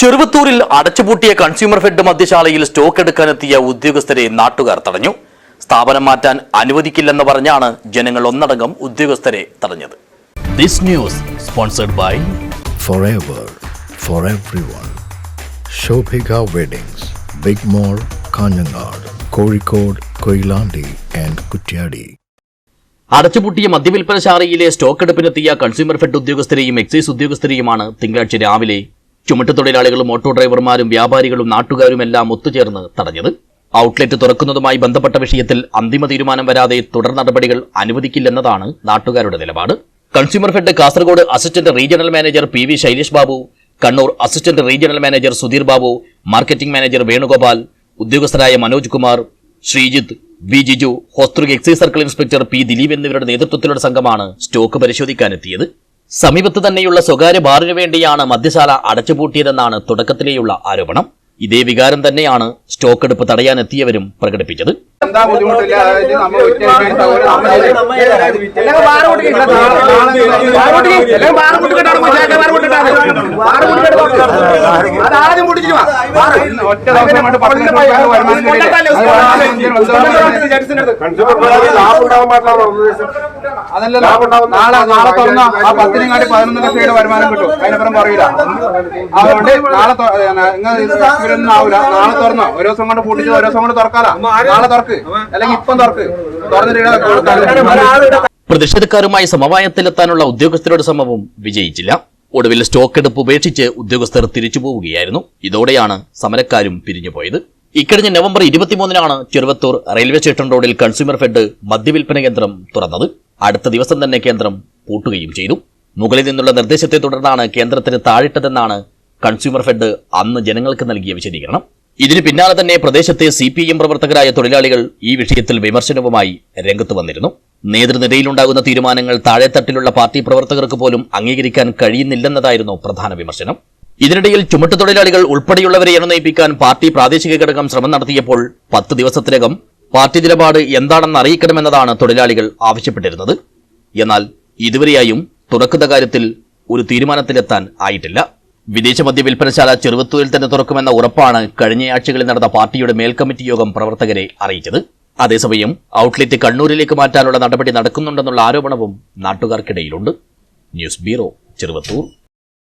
ചെറുവത്തൂരിൽ അടച്ചുപൂട്ടിയ consumer fed മദ്യശാലയിൽ stock എടുക്കാനെത്തിയ ഉദ്യോഗസ്ഥരെ നാട്ടുകാർ തടഞ്ഞു സ്ഥാപനം മാറ്റാൻ അനുവദിക്കില്ലെന്ന് പറഞ്ഞാണ് ജനങ്ങൾ ഒന്നടങ്കം ഉദ്യോഗസ്ഥരെ തടഞ്ഞത് this news sponsored by forever for everyone. Shobhika Weddings, Big Mall, Kanyanad, Kozhikode, Koilandi and Kutyadi. അടച്ചുപൂട്ടിയ മദ്യവിൽപ്പനശാലയിലെ സ്റ്റോക്ക് എടുപ്പിനെത്തിയ കൺസ്യൂമർ ഫെഡ് ഉദ്യോഗസ്ഥരെയും എക്സൈസ് ഉദ്യോഗസ്ഥരെയുമാണ് തിങ്കളാഴ്ച രാവിലെ ചുമട്ടുതൊഴിലാളികളും ഓട്ടോ ഡ്രൈവർമാരും വ്യാപാരികളും നാട്ടുകാരുമെല്ലാം ഒത്തുചേർന്ന് തടഞ്ഞത്. ഔട്ട്ലെറ്റ് തുറക്കുന്നതുമായി ബന്ധപ്പെട്ട വിഷയത്തിൽ അന്തിമ തീരുമാനം വരാതെ തുടർ നടപടികൾ അനുവദിക്കില്ലെന്നതാണ് നാട്ടുകാരുടെ നിലപാട്. Consumer Fed Kasaragod assistant regional manager P V Shailesh Babu Kannur assistant regional manager Sudheer Babu marketing manager Venugopal ഉദ്യോഗസ്ഥരായ Manoj Kumar Sreejith V Jiju Hosdurg excise circle inspector P Dileep എന്നിവരുടെ നേതൃത്വത്തിലുള്ള സംഘമാണ് സ്റ്റോക്ക് പരിശോധിക്കാനെത്തിയത്. സമീപത്ത് തന്നെയുള്ള സ്വകാര്യ ബാറിനു വേണ്ടിയാണ് മദ്യശാല അടച്ചുപൂട്ടിയതെന്നാണ് തുടക്കത്തിലേയുള്ള ആരോപണം. ഇതേ വികാരം തന്നെയാണ് സ്റ്റോക്ക് എടുപ്പ് തടയാനെത്തിയവരും പ്രകടിപ്പിച്ചത്. എന്താ ഒറ്റ ദിവസം കൊണ്ട് പത്ത് ലക്ഷം രൂപ വരുമാനം കിട്ടിയില്ല. അത് വരുമാനം എന്തിനും അതല്ലല്ലോ നാളെ നാളെ തുറന്ന ആ അതിനപ്പുറം പറയില്ല അതുകൊണ്ട് നാളെ തൊ- ഏ, ഇവരൊന്നും ആവൂല നാളെ ഒരു കൊണ്ട് ഒരു കൊണ്ട് നാളെ തുറക്ക് അല്ലെങ്കിൽ തുറക്ക് പ്രതിഷേധക്കാരുമായി സമവായത്തിലെത്താനുള്ള ഉദ്യോഗസ്ഥരുടെ ശ്രമവും വിജയിച്ചില്ല ഒടുവിൽ സ്റ്റോക്ക് എടുപ്പ് ഉപേക്ഷിച്ച് ഉദ്യോഗസ്ഥർ തിരിച്ചു പോവുകയായിരുന്നു. ഇതോടെയാണ് സമരക്കാരും പിരിഞ്ഞുപോയത് ഇക്കഴിഞ്ഞ നവംബർ ഇരുപത്തിമൂന്നിനാണ് ചെറുവത്തൂർ റെയിൽവേ സ്റ്റേഷൻ റോഡിൽ കൺസ്യൂമർ ഫെഡ് മദ്യവിൽപ്പന കേന്ദ്രം തുറന്നത്. അടുത്ത ദിവസം തന്നെ കേന്ദ്രം പൂട്ടുകയും ചെയ്തു. മുകളിൽ നിന്നുള്ള നിർദ്ദേശത്തെ തുടർന്നാണ് കേന്ദ്രത്തിന് താഴിട്ടതെന്നാണ് കൺസ്യൂമർ ഫെഡ് അന്ന് ജനങ്ങൾക്ക് നൽകിയ വിശദീകരണം. ഇതിന് പിന്നാലെ തന്നെ പ്രദേശത്തെ സി പി എം പ്രവർത്തകരായ തൊഴിലാളികൾ ഈ വിഷയത്തിൽ വിമർശനവുമായി രംഗത്ത് വന്നിരുന്നു. നേതൃനിരയിലുണ്ടാകുന്ന തീരുമാനങ്ങൾ താഴെത്തട്ടിലുള്ള പാർട്ടി പ്രവർത്തകർക്ക് പോലും അംഗീകരിക്കാൻ കഴിയുന്നില്ലെന്നതായിരുന്നു പ്രധാന വിമർശനം. ഇതിനിടയിൽ ചുമട്ടുതൊഴിലാളികൾ ഉൾപ്പെടെയുള്ളവരെ എണ്ണയിപ്പിക്കാൻ പാർട്ടി പ്രാദേശിക ഘടകം ശ്രമം നടത്തിയപ്പോൾ പത്ത് ദിവസത്തിനകം പാർട്ടി നിലപാട് എന്താണെന്ന് അറിയിക്കണമെന്നതാണ് തൊഴിലാളികൾ ആവശ്യപ്പെട്ടിരുന്നത്. എന്നാൽ ഇതുവരെയായും തുറക്കുന്ന കാര്യത്തിൽ ഒരു തീരുമാനത്തിലെത്താൻ ആയിട്ടില്ല. വിദേശ മദ്യ വിൽപ്പനശാല ചെറുവത്തൂരിൽ തന്നെ തുറക്കുമെന്ന ഉറപ്പാണ് കഴിഞ്ഞയാഴ്ചകളിൽ നടന്ന പാർട്ടിയുടെ മേൽക്കമ്മിറ്റി യോഗം പ്രവർത്തകരെ അറിയിച്ചത്. അതേസമയം ഔട്ട്ലെറ്റ് കണ്ണൂരിലേക്ക് മാറ്റാനുള്ള നടപടി നടക്കുന്നുണ്ടെന്നുള്ള ആരോപണവും നാട്ടുകാർക്കിടയിലുണ്ട്. News bureau Cheruvathur.